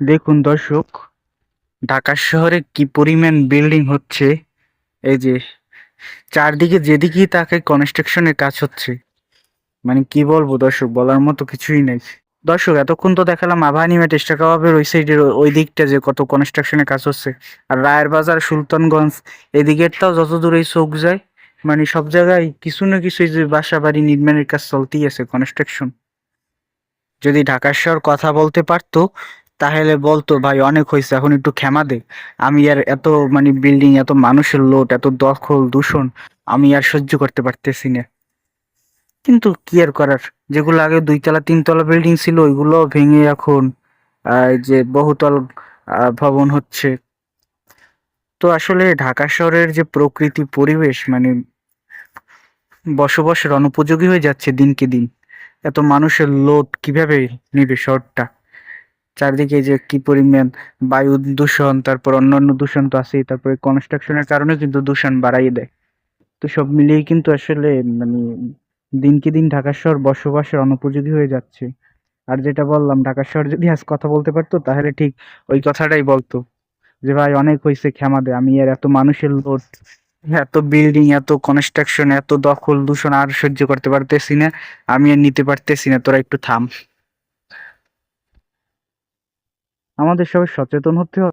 দেখুন দর্শক ঢাকা শহরে কি পরিমাণ বিল্ডিং হচ্ছে, এই যে চারদিকে যেদিকেই তাকে কনস্ট্রাকশনের কাজ হচ্ছে। মানে কি বলব দর্শক, বলার মতো কিছুই নেই। দর্শক, এতক্ষণ তো দেখালাম আবাহানি টেস্টা কাবাবের ওই সাইডের ওই দিকটা যে কত কনস্ট্রাকশনের কাজ হচ্ছে। আর রায়ের বাজার, সুলতানগঞ্জ, এদিকেরটাও যত দূরেই চোখ যায় মানে সব জায়গায় কিছু না কিছু এই যে বাসা বাড়ি নির্মাণের কাজ চলতেই আছে কনস্ট্রাকশন যদি ঢাকা শহর কথা বলতে পারতো তাহলে বলতো, ভাই, অনেক হয়েছে, এখন একটু ক্ষমা দে। আমি আর এত মানে বিল্ডিং এত মানুষের লোড এত দখল, দূষণ, আমি আর সহ্য করতে পারতেছি না। কিন্তু কি আর করার? যেগুলো আগে দুইতলা, তিনতলা বিল্ডিং ছিল, ওইগুলো ভেঙে এখন যে বহুতল ভবন হচ্ছে। তো আসলে ঢাকা শহরের যে প্রকৃতি পরিবেশ মানে বসবাসের অনুপযোগী হয়ে যাচ্ছে দিনকে দিন। এত মানুষের লোড কীভাবে নিবে শহরটা? চারদিকে যে কি পরিমাণ বায়ু দূষণ, তারপর অন্যান্য দূষণ তো আছেই, তারপরে কনস্ট্রাকশনের কারণে কিন্তু দূষণ বাড়াই দেয়। তো সব মিলিয়ে কিন্তু আসলে মানে দিনকে দিন ঢাকা শহর বসবাসের অনুপযোগী হয়ে যাচ্ছে। আর যেটা বললাম, ঢাকা শহর যদি আজ কথা বলতে পারতো, তাহলে ঠিক ওই কথাটাই বলতো, যে ভাই অনেক হয়েছে ক্ষমা দে, আমি আর এত মানুষের লোড এত বিল্ডিং এত কনস্ট্রাকশন এত দখল দূষণ আর সহ্য করতে পারতেছি না, আমি আর নিতে পারতেছি না, তোরা একটু থাম। আমাদের সবাই সচেতন হতে হবে।